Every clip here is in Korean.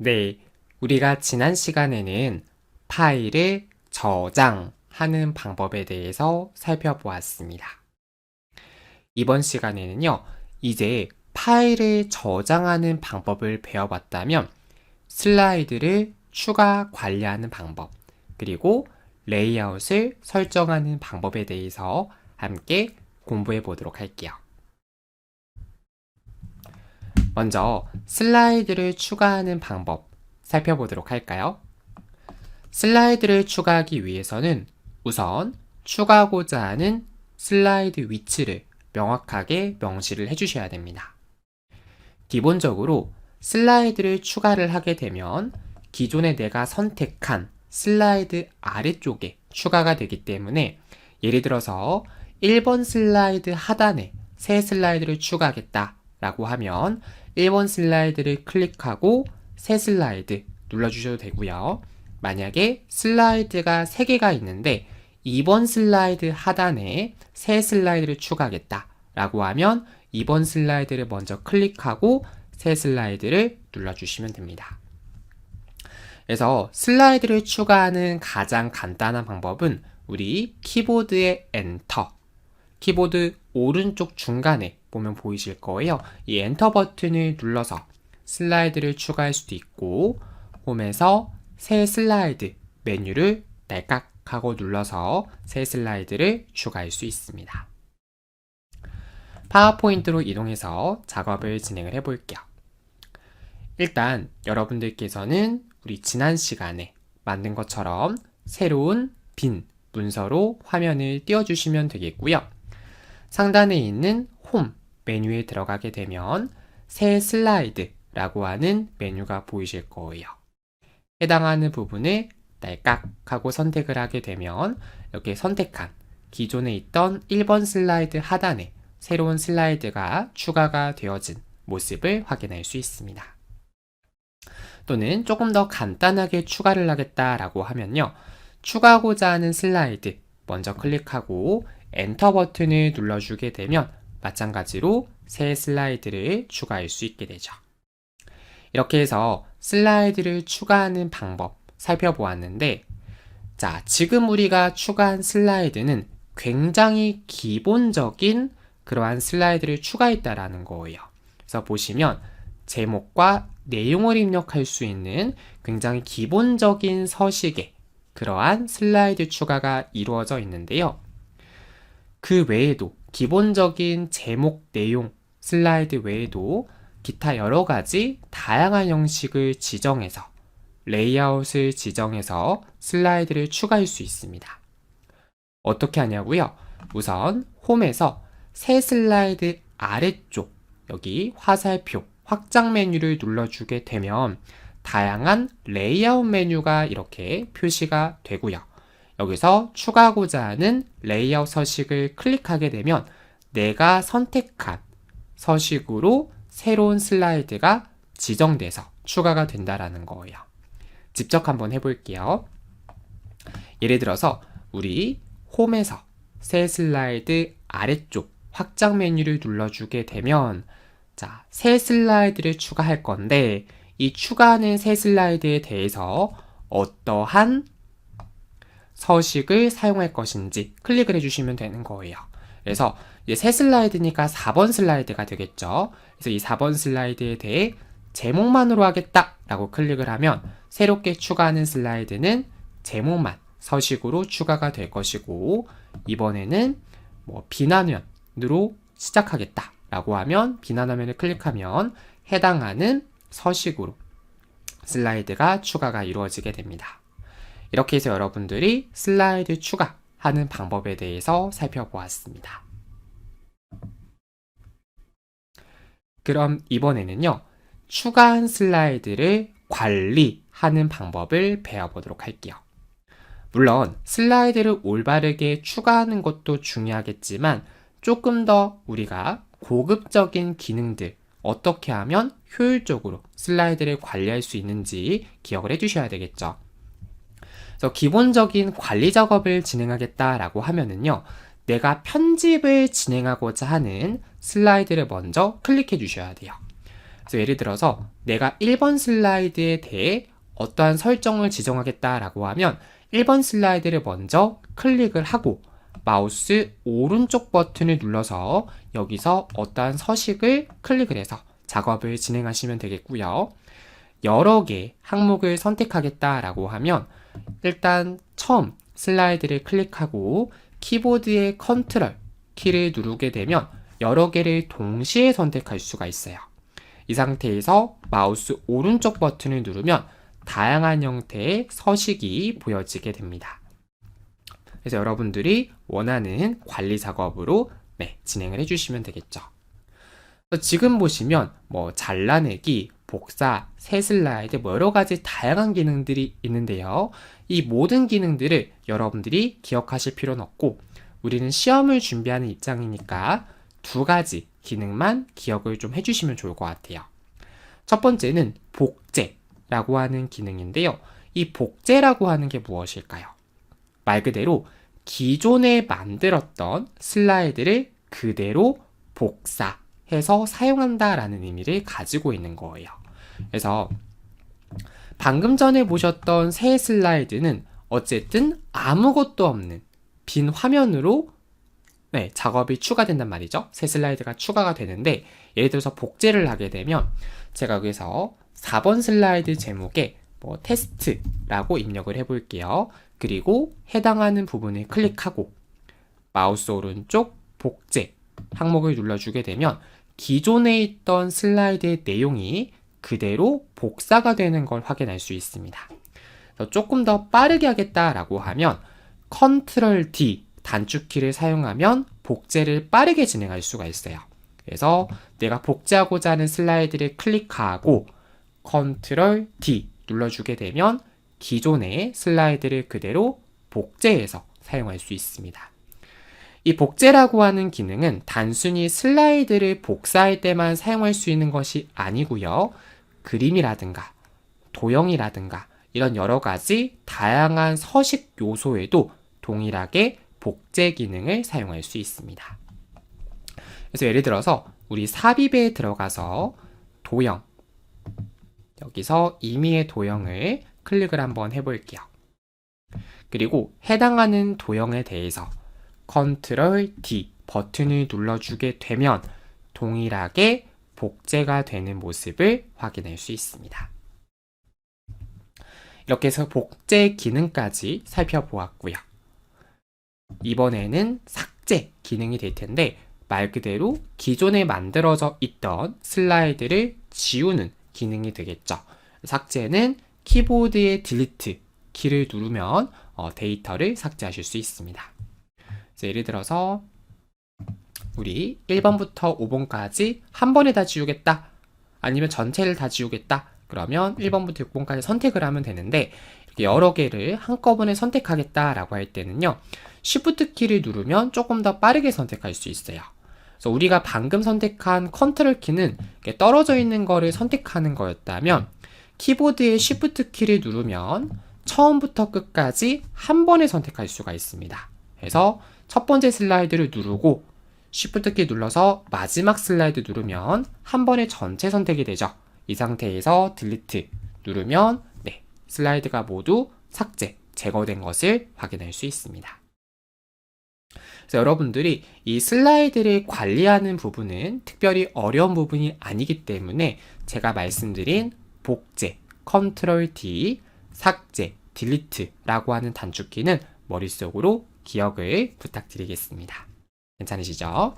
네, 우리가 지난 시간에는 파일을 저장하는 방법에 대해서 살펴보았습니다. 이번 시간에는요, 이제 파일을 저장하는 방법을 배워봤다면 슬라이드를 추가 관리하는 방법, 그리고 레이아웃을 설정하는 방법에 대해서 함께 공부해 보도록 할게요. 먼저 슬라이드를 추가하는 방법 살펴보도록 할까요? 슬라이드를 추가하기 위해서는 우선 추가하고자 하는 슬라이드 위치를 명확하게 명시를 해주셔야 됩니다. 기본적으로 슬라이드를 추가를 하게 되면 기존에 내가 선택한 슬라이드 아래쪽에 추가가 되기 때문에 예를 들어서 1번 슬라이드 하단에 새 슬라이드를 추가하겠다 라고 하면 1번 슬라이드를 클릭하고 새 슬라이드 눌러주셔도 되고요. 만약에 슬라이드가 3개가 있는데 2번 슬라이드 하단에 새 슬라이드를 추가하겠다 라고 하면 2번 슬라이드를 먼저 클릭하고 새 슬라이드를 눌러주시면 됩니다. 그래서 슬라이드를 추가하는 가장 간단한 방법은 우리 키보드의 엔터, 키보드 오른쪽 중간에 보면 보이실 거예요. 이 엔터 버튼을 눌러서 슬라이드를 추가할 수도 있고 홈에서 새 슬라이드 메뉴를 딸깍 하고 눌러서 새 슬라이드를 추가할 수 있습니다. 파워포인트로 이동해서 작업을 진행을 해 볼게요. 일단 여러분들께서는 우리 지난 시간에 만든 것처럼 새로운 빈 문서로 화면을 띄워주시면 되겠고요. 상단에 있는 홈 메뉴에 들어가게 되면 새 슬라이드라고 하는 메뉴가 보이실 거예요. 해당하는 부분을 딸깍 하고 선택을 하게 되면 이렇게 선택한 기존에 있던 1번 슬라이드 하단에 새로운 슬라이드가 추가가 되어진 모습을 확인할 수 있습니다. 또는 조금 더 간단하게 추가를 하겠다라고 하면요. 추가하고자 하는 슬라이드 먼저 클릭하고 엔터 버튼을 눌러주게 되면 마찬가지로 새 슬라이드를 추가할 수 있게 되죠. 이렇게 해서 슬라이드를 추가하는 방법 살펴보았는데, 자, 지금 우리가 추가한 슬라이드는 굉장히 기본적인 그러한 슬라이드를 추가했다라는 거예요. 그래서 보시면 제목과 내용을 입력할 수 있는 굉장히 기본적인 서식의 그러한 슬라이드 추가가 이루어져 있는데요. 그 외에도 기본적인 제목 내용 슬라이드 외에도 기타 여러 가지 다양한 형식을 지정해서 레이아웃을 지정해서 슬라이드를 추가할 수 있습니다. 어떻게 하냐고요? 우선 홈에서 새 슬라이드 아래쪽 여기 화살표 확장 메뉴를 눌러주게 되면 다양한 레이아웃 메뉴가 이렇게 표시가 되고요. 여기서 추가하고자 하는 레이아웃 서식을 클릭하게 되면 내가 선택한 서식으로 새로운 슬라이드가 지정돼서 추가가 된다라는 거예요. 직접 한번 해볼게요. 예를 들어서 우리 홈에서 새 슬라이드 아래쪽 확장 메뉴를 눌러주게 되면 자, 새 슬라이드를 추가할 건데 이 추가하는 새 슬라이드에 대해서 어떠한 서식을 사용할 것인지 클릭을 해주시면 되는 거예요. 그래서 이제 새 슬라이드니까 4번 슬라이드가 되겠죠. 그래서 이 4번 슬라이드에 대해 제목만으로 하겠다 라고 클릭을 하면 새롭게 추가하는 슬라이드는 제목만 서식으로 추가가 될 것이고 이번에는 뭐 비난화면으로 시작하겠다 라고 하면 비난화면을 클릭하면 해당하는 서식으로 슬라이드가 추가가 이루어지게 됩니다. 이렇게 해서 여러분들이 슬라이드 추가하는 방법에 대해서 살펴보았습니다. 그럼 이번에는요, 추가한 슬라이드를 관리하는 방법을 배워보도록 할게요. 물론 슬라이드를 올바르게 추가하는 것도 중요하겠지만 조금 더 우리가 고급적인 기능들 어떻게 하면 효율적으로 슬라이드를 관리할 수 있는지 기억을 해주셔야 되겠죠. 그래서 기본적인 관리 작업을 진행하겠다라고 하면은요, 내가 편집을 진행하고자 하는 슬라이드를 먼저 클릭해 주셔야 돼요. 그래서 예를 들어서 내가 1번 슬라이드에 대해 어떠한 설정을 지정하겠다라고 하면 1번 슬라이드를 먼저 클릭을 하고 마우스 오른쪽 버튼을 눌러서 여기서 어떠한 서식을 클릭을 해서 작업을 진행하시면 되겠고요. 여러 개 항목을 선택하겠다라고 하면 일단 처음 슬라이드를 클릭하고 키보드의 컨트롤 키를 누르게 되면 여러 개를 동시에 선택할 수가 있어요. 이 상태에서 마우스 오른쪽 버튼을 누르면 다양한 형태의 서식이 보여지게 됩니다. 그래서 여러분들이 원하는 관리 작업으로 네, 진행을 해주시면 되겠죠. 지금 보시면 뭐 잘라내기, 복사, 새 슬라이드 뭐 여러 가지 다양한 기능들이 있는데요. 이 모든 기능들을 여러분들이 기억하실 필요는 없고 우리는 시험을 준비하는 입장이니까 두 가지 기능만 기억을 좀 해주시면 좋을 것 같아요. 첫 번째는 복제라고 하는 기능인데요. 이 복제라고 하는 게 무엇일까요? 말 그대로 기존에 만들었던 슬라이드를 그대로 복사 해서 사용한다라는 의미를 가지고 있는 거예요. 그래서 방금 전에 보셨던 새 슬라이드는 어쨌든 아무것도 없는 빈 화면으로 네, 작업이 추가된단 말이죠. 새 슬라이드가 추가가 되는데 예를 들어서 복제를 하게 되면 제가 여기서 4번 슬라이드 제목에 뭐 테스트라고 입력을 해 볼게요. 그리고 해당하는 부분을 클릭하고 마우스 오른쪽 복제 항목을 눌러주게 되면 기존에 있던 슬라이드의 내용이 그대로 복사가 되는 걸 확인할 수 있습니다. 조금 더 빠르게 하겠다라고 하면 컨트롤 D 단축키를 사용하면 복제를 빠르게 진행할 수가 있어요. 그래서 내가 복제하고자 하는 슬라이드를 클릭하고 컨트롤 D 눌러주게 되면 기존의 슬라이드를 그대로 복제해서 사용할 수 있습니다. 이 복제라고 하는 기능은 단순히 슬라이드를 복사할 때만 사용할 수 있는 것이 아니고요. 그림이라든가 도형이라든가 이런 여러 가지 다양한 서식 요소에도 동일하게 복제 기능을 사용할 수 있습니다. 그래서 예를 들어서 우리 삽입에 들어가서 도형 여기서 임의의 도형을 클릭을 한번 해볼게요. 그리고 해당하는 도형에 대해서 컨트롤 D 버튼을 눌러주게 되면 동일하게 복제가 되는 모습을 확인할 수 있습니다. 이렇게 해서 복제 기능까지 살펴보았고요. 이번에는 삭제 기능이 될 텐데 말 그대로 기존에 만들어져 있던 슬라이드를 지우는 기능이 되겠죠. 삭제는 키보드의 딜리트 키를 누르면 어, 데이터를 삭제하실 수 있습니다. 예를 들어서 우리 1번부터 5번까지 한 번에 다 지우겠다. 아니면 전체를 다 지우겠다. 그러면 1번부터 6번까지 선택을 하면 되는데 여러 개를 한꺼번에 선택하겠다라고 할 때는요. Shift 키를 누르면 조금 더 빠르게 선택할 수 있어요. 그래서 우리가 방금 선택한 컨트롤 키는 떨어져 있는 거를 선택하는 거였다면 키보드의 Shift 키를 누르면 처음부터 끝까지 한 번에 선택할 수가 있습니다. 그래서 첫 번째 슬라이드를 누르고 Shift 키 눌러서 마지막 슬라이드 누르면 한 번에 전체 선택이 되죠. 이 상태에서 딜리트 누르면 네, 슬라이드가 모두 삭제, 제거된 것을 확인할 수 있습니다. 그래서 여러분들이 이 슬라이드를 관리하는 부분은 특별히 어려운 부분이 아니기 때문에 제가 말씀드린 복제, 컨트롤 D, 삭제, 딜리트라고 하는 단축키는 머릿속으로 기억을 부탁드리겠습니다. 괜찮으시죠?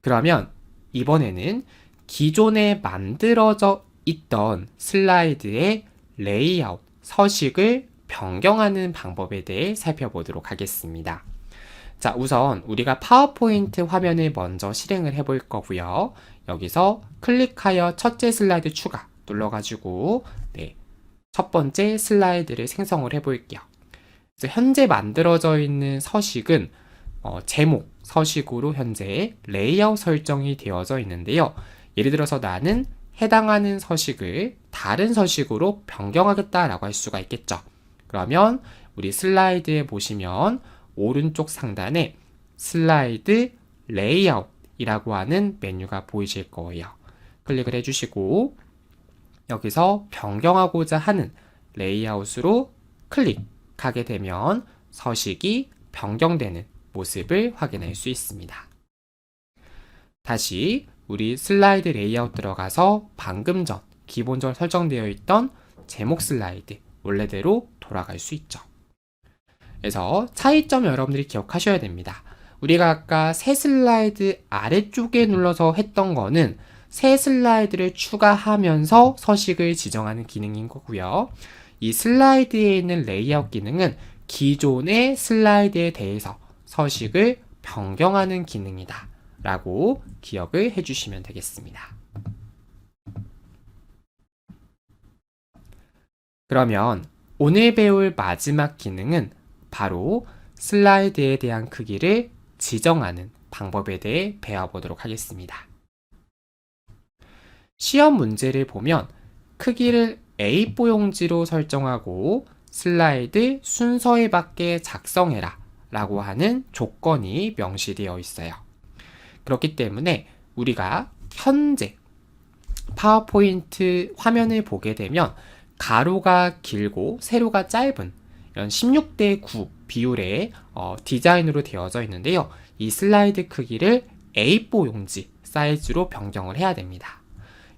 그러면 이번에는 기존에 만들어져 있던 슬라이드의 레이아웃, 서식을 변경하는 방법에 대해 살펴보도록 하겠습니다. 자, 우선 우리가 파워포인트 화면을 먼저 실행을 해볼 거고요. 여기서 클릭하여 첫째 슬라이드 추가 눌러가지고 네, 첫 번째 슬라이드를 생성을 해볼게요. 현재 만들어져 있는 서식은 어, 제목 서식으로 현재 레이아웃 설정이 되어져 있는데요. 예를 들어서 나는 해당하는 서식을 다른 서식으로 변경하겠다라고 할 수가 있겠죠. 그러면 우리 슬라이드에 보시면 오른쪽 상단에 슬라이드 레이아웃 이라고 하는 메뉴가 보이실 거예요. 클릭을 해주시고 여기서 변경하고자 하는 레이아웃으로 클릭 하게 되면 서식이 변경되는 모습을 확인할 수 있습니다. 다시 우리 슬라이드 레이아웃 들어가서 방금 전 기본적으로 설정되어 있던 제목 슬라이드 원래대로 돌아갈 수 있죠. 그래서 차이점 여러분들이 기억하셔야 됩니다. 우리가 아까 새 슬라이드 아래쪽에 눌러서 했던 거는 새 슬라이드를 추가하면서 서식을 지정하는 기능인 거고요. 이 슬라이드에 있는 레이아웃 기능은 기존의 슬라이드에 대해서 서식을 변경하는 기능이다. 라고 기억을 해주시면 되겠습니다. 그러면 오늘 배울 마지막 기능은 바로 슬라이드에 대한 크기를 지정하는 방법에 대해 배워보도록 하겠습니다. 시험 문제를 보면 크기를 A4 용지로 설정하고 슬라이드 순서에 맞게 작성해라 라고 하는 조건이 명시되어 있어요. 그렇기 때문에 우리가 현재 파워포인트 화면을 보게 되면 가로가 길고 세로가 짧은 이런 16대 9 비율의 어, 디자인으로 되어져 있는데요. 이 슬라이드 크기를 A4 용지 사이즈로 변경을 해야 됩니다.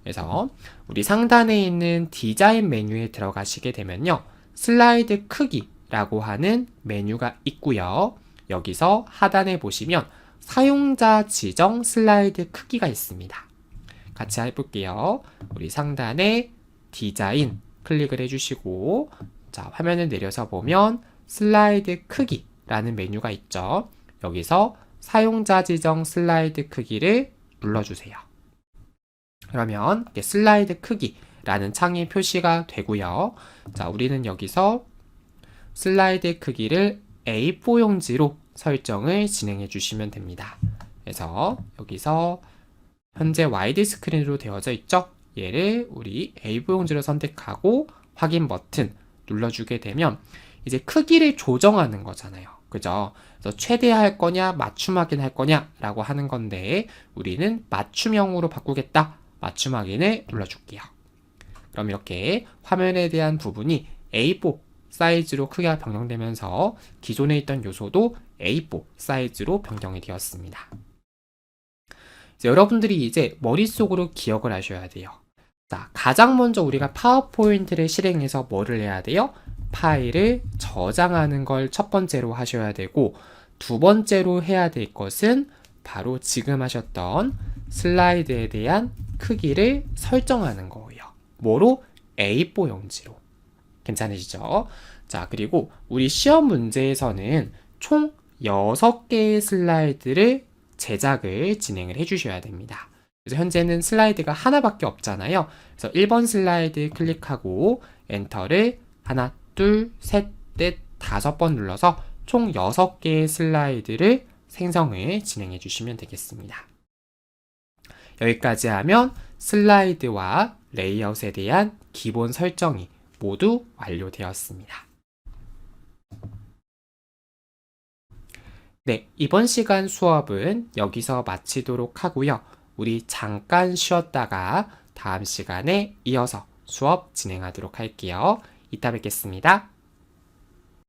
그래서 우리 상단에 있는 디자인 메뉴에 들어가시게 되면요. 슬라이드 크기라고 하는 메뉴가 있고요. 여기서 하단에 보시면 사용자 지정 슬라이드 크기가 있습니다. 같이 해볼게요. 우리 상단에 디자인 클릭을 해주시고 자 화면을 내려서 보면 슬라이드 크기라는 메뉴가 있죠. 여기서 사용자 지정 슬라이드 크기를 눌러주세요. 그러면 슬라이드 크기라는 창이 표시가 되고요. 자, 우리는 여기서 슬라이드 크기를 A4 용지로 설정을 진행해 주시면 됩니다. 그래서 여기서 현재 와이드 스크린으로 되어져 있죠? 얘를 우리 A4 용지로 선택하고 확인 버튼 눌러주게 되면 이제 크기를 조정하는 거잖아요. 그죠? 그래서 최대할 거냐, 맞춤 확인할 거냐라고 하는 건데 우리는 맞춤형으로 바꾸겠다. 맞춤 확인을 눌러줄게요. 그럼 이렇게 화면에 대한 부분이 A4 사이즈로 크기가 변경되면서 기존에 있던 요소도 A4 사이즈로 변경이 되었습니다. 이제 여러분들이 이제 머릿속으로 기억을 하셔야 돼요. 자, 가장 먼저 우리가 파워포인트를 실행해서 뭐를 해야 돼요? 파일을 저장하는 걸 첫 번째로 하셔야 되고, 두 번째로 해야 될 것은 바로 지금 하셨던 슬라이드에 대한 크기를 설정하는 거예요. 뭐로? A4 용지로. 괜찮으시죠? 자, 그리고 우리 시험 문제에서는 총 6개의 슬라이드를 제작을 진행을 해주셔야 됩니다. 그래서 현재는 슬라이드가 하나밖에 없잖아요. 그래서 1번 슬라이드 클릭하고 엔터를 하나, 둘, 셋, 넷, 다섯 번 눌러서 총 6개의 슬라이드를 생성을 진행해 주시면 되겠습니다. 여기까지 하면 슬라이드와 레이아웃에 대한 기본 설정이 모두 완료되었습니다. 네, 이번 시간 수업은 여기서 마치도록 하고요. 우리 잠깐 쉬었다가 다음 시간에 이어서 수업 진행하도록 할게요. 이따 뵙겠습니다.